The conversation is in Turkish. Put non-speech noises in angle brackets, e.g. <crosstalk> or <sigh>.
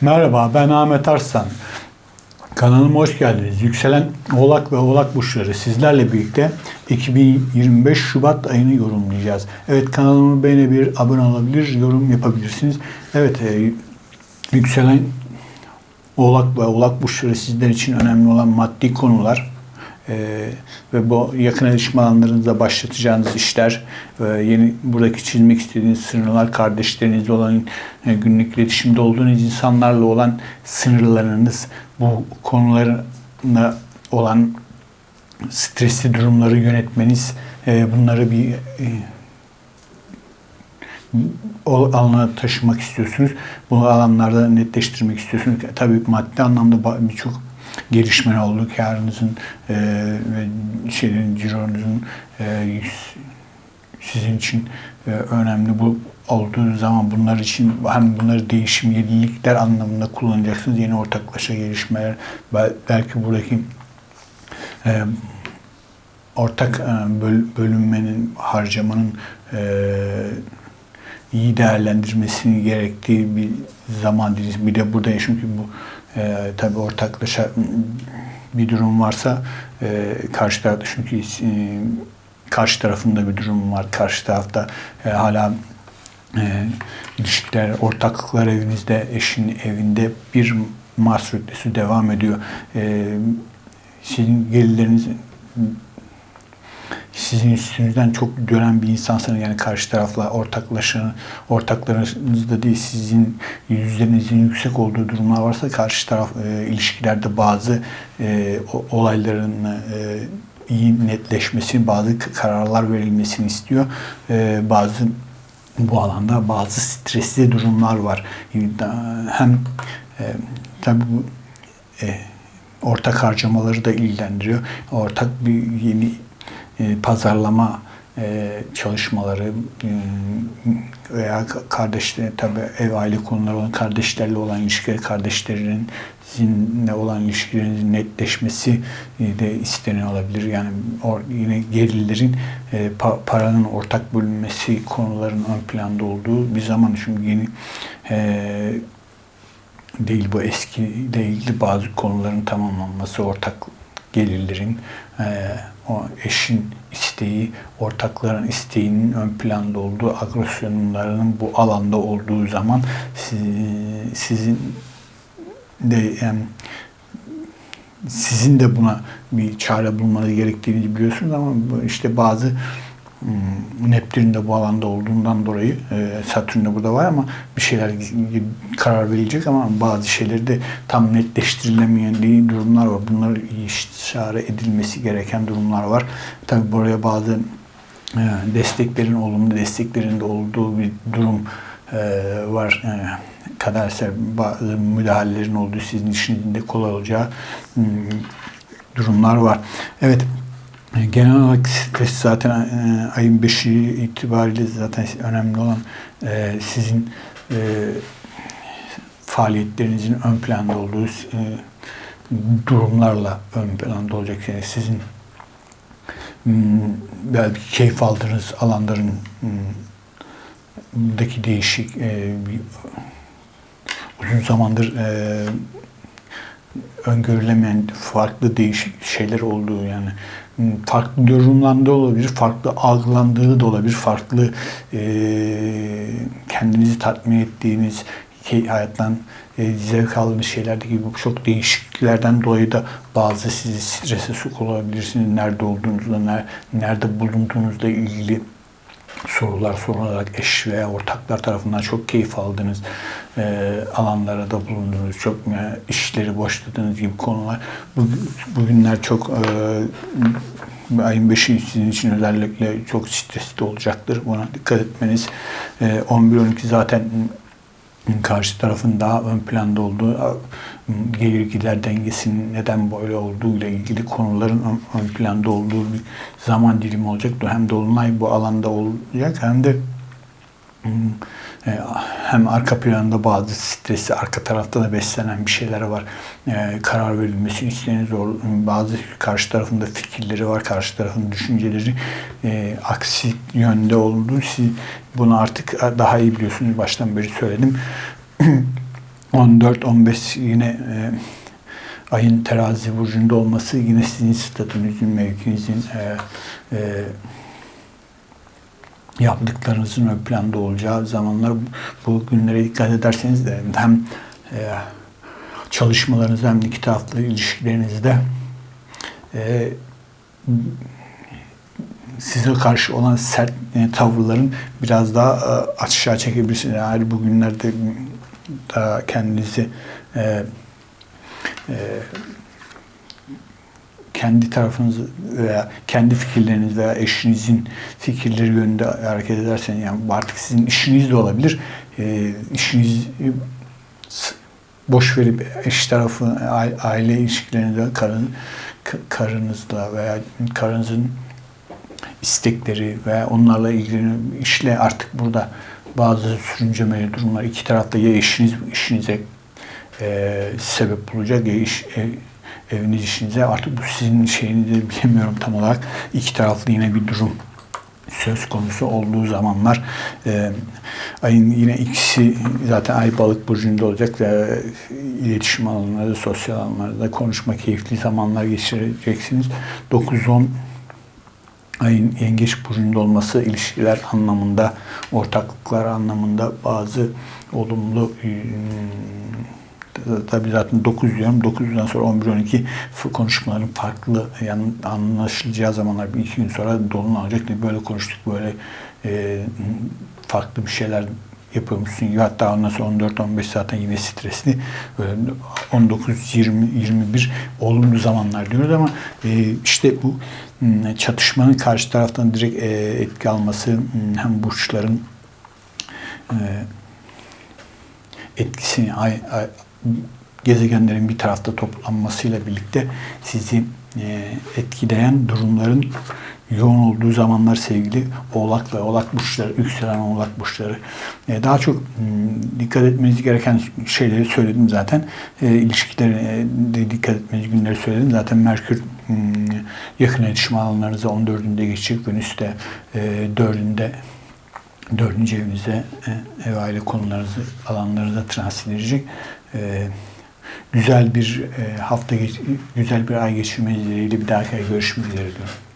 Merhaba ben Ahmet Arslan. Kanalıma hoş geldiniz. Yükselen Oğlak ve Oğlak Burçları sizlerle birlikte 2025 Şubat ayını yorumlayacağız. Evet kanalımı beğenebilir, abone olabilir, yorum yapabilirsiniz. Evet e, yükselen Oğlak ve Oğlak Burçları sizler için önemli olan maddi konular, ee, ve bu yakın iletişim alanlarınızda başlatacağınız işler, e, yeni buradaki çizmek istediğiniz sınırlar, kardeşlerinizle olan e, günlük iletişimde olduğunuz insanlarla olan sınırlarınız, bu konularına olan stresli durumları yönetmeniz, e, bunları bir e, alana taşımak istiyorsunuz. Bu alanlarda netleştirmek istiyorsunuz. Tabii maddi anlamda birçok gelişme oldu. Karınızın e, ve şeylerin, cironuzun e, sizin için e, önemli bu olduğu zaman bunlar için hem bunları değişim, yenilikler anlamında kullanacaksınız. Yeni ortaklaşa gelişmeler, belki buradaki e, ortak e, böl, bölünmenin, harcamanın e, iyi değerlendirmesini gerektiği bir zaman dilimi. Bir de burada çünkü bu e, tabii ortaklaşa bir durum varsa e, karşı tarafta çünkü e, karşı tarafında bir durum var. Karşı tarafta e, hala e, ilişkiler, ortaklıklar evinizde, eşin evinde bir Mars devam ediyor. E, sizin gelirleriniz sizin üstünüzden çok gören bir insansınız. Yani karşı tarafla ortaklaşın, ortaklarınızda değil sizin yüzlerinizin yüksek olduğu durumlar varsa karşı taraf e, ilişkilerde bazı e, olayların e, iyi netleşmesini, bazı kararlar verilmesini istiyor. E, bazı bu alanda bazı stresli durumlar var. Hem e, tabii bu e, ortak harcamaları da ilgilendiriyor. Ortak bir yeni e, pazarlama e, çalışmaları e, veya kardeşler tabi ev aile konuları olan kardeşlerle olan ilişkileri kardeşlerinin sizinle olan ilişkilerinizin netleşmesi de istenen olabilir. Yani yine gelirlerin paranın ortak bölünmesi konuların ön planda olduğu bir zaman çünkü yeni değil bu eski ile ilgili bazı konuların tamamlanması ortak gelirlerin o eşin isteği, ortakların isteğinin ön planda olduğu, agresyonlarının bu alanda olduğu zaman sizin de yani sizin de buna bir çare bulmanız gerektiğini biliyorsunuz ama işte bazı Neptün de bu alanda olduğundan dolayı e, Satürn de burada var ama bir şeyler karar verilecek ama bazı şeyleri de tam netleştirilemeyen durumlar var. Bunlar işare edilmesi gereken durumlar var. Tabi buraya bazı e, desteklerin olumlu desteklerin de olduğu bir durum e, var. Yani bazı müdahalelerin olduğu sizin işinizde kolay olacağı hmm, durumlar var. Evet genel olarak stres zaten e, ayın 5'i itibariyle zaten önemli olan e, sizin e, faaliyetlerinizin ön planda olduğu e, durumlarla ön planda olacak. Yani sizin m, belki keyif aldığınız alanların daki değişik e, uzun zamandır e, öngörülemeyen farklı değişik şeyler olduğu yani farklı yorumlandığı olabilir, farklı algılandığı da olabilir, farklı e, kendinizi tatmin ettiğiniz hayattan e, zevk aldığınız şeylerdeki bu çok değişikliklerden dolayı da bazı sizi strese sok. Nerede olduğunuzla, nerede bulunduğunuzla ilgili sorular sorularak eş veya ortaklar tarafından çok keyif aldığınız e, alanlara da bulundunuz. Çok yani işleri boşladığınız gibi konular. Bu, bugünler çok e, ayın 5'i sizin için özellikle çok stresli olacaktır. Buna dikkat etmeniz. E, 11-12 zaten karşı tarafın daha ön planda olduğu, gelir gider dengesinin neden böyle olduğu ile ilgili konuların ön, planda olduğu bir zaman dilimi olacak. Hem dolunay bu alanda olacak hem de e, hem arka planda bazı stresi, arka tarafta da beslenen bir şeyler var. E, karar verilmesi istenen zor. Bazı karşı tarafında fikirleri var, karşı tarafın düşünceleri e, aksi yönde olduğu siz bunu artık daha iyi biliyorsunuz. Baştan beri söyledim. <clears throat> 14-15 yine e, ayın terazi burcunda olması yine sizin statünüzün, mevkinizin e, e, yaptıklarınızın ön planda olacağı zamanlar bu günlere dikkat ederseniz de hem e, çalışmalarınızda hem de iki taraflı ilişkilerinizde e, size karşı olan sert e, tavırların biraz daha e, aşağı çekebilirsiniz. Eğer bugünlerde daha kendinizi e, e, kendi tarafınızı veya kendi fikirleriniz veya eşinizin fikirleri yönünde hareket ederseniz yani artık sizin işiniz de olabilir. E, işiniz boş verip eş tarafı aile ilişkilerinde karın karınızla veya karınızın istekleri veya onlarla ilgili işle artık burada bazı sürüncemeli durumlar. İki tarafta ya eşiniz işinize e, sebep olacak ya iş, ev- eviniz işinize. Artık bu sizin şeyinizi bilemiyorum tam olarak. İki taraflı yine bir durum söz konusu olduğu zamanlar e, ayın yine ikisi zaten ay balık burcunda olacak ve iletişim alanlarda, sosyal alanlarda konuşma keyifli zamanlar geçireceksiniz. 9-10 ayın yengeç burcunda olması ilişkiler anlamında, ortaklıklar anlamında bazı olumlu ıı, tabii zaten 9 diyorum. 9'dan sonra 11-12 f- konuşmaların farklı yani anlaşılacağı zamanlar bir iki gün sonra dolunay olacak. Böyle konuştuk böyle e, farklı bir şeyler yapıyormuşsun. Hatta ondan sonra 14-15 zaten yine stresli. Böyle 19-20-21 olumlu zamanlar diyoruz ama e, işte bu çatışmanın karşı taraftan direkt e, etki alması hem burçların e, etkisini ay, gezegenlerin bir tarafta toplanmasıyla birlikte sizi etkileyen durumların yoğun olduğu zamanlar sevgili oğlak ve oğlak burçları, yükselen oğlak burçları. E, daha çok m, dikkat etmeniz gereken şeyleri söyledim zaten. E, ilişkilerine de dikkat etmeniz günleri söyledim. Zaten Merkür m, yakın iletişim alanlarınıza 14'ünde geçecek. Venüs de e, 4'ünde dördüncü evinize e, ev aile konularınızı alanlarınıza transit edecek. E, güzel bir hafta, güzel bir ay geçirmeniz dileğiyle bir dahaki ay görüşmek üzere diyorum.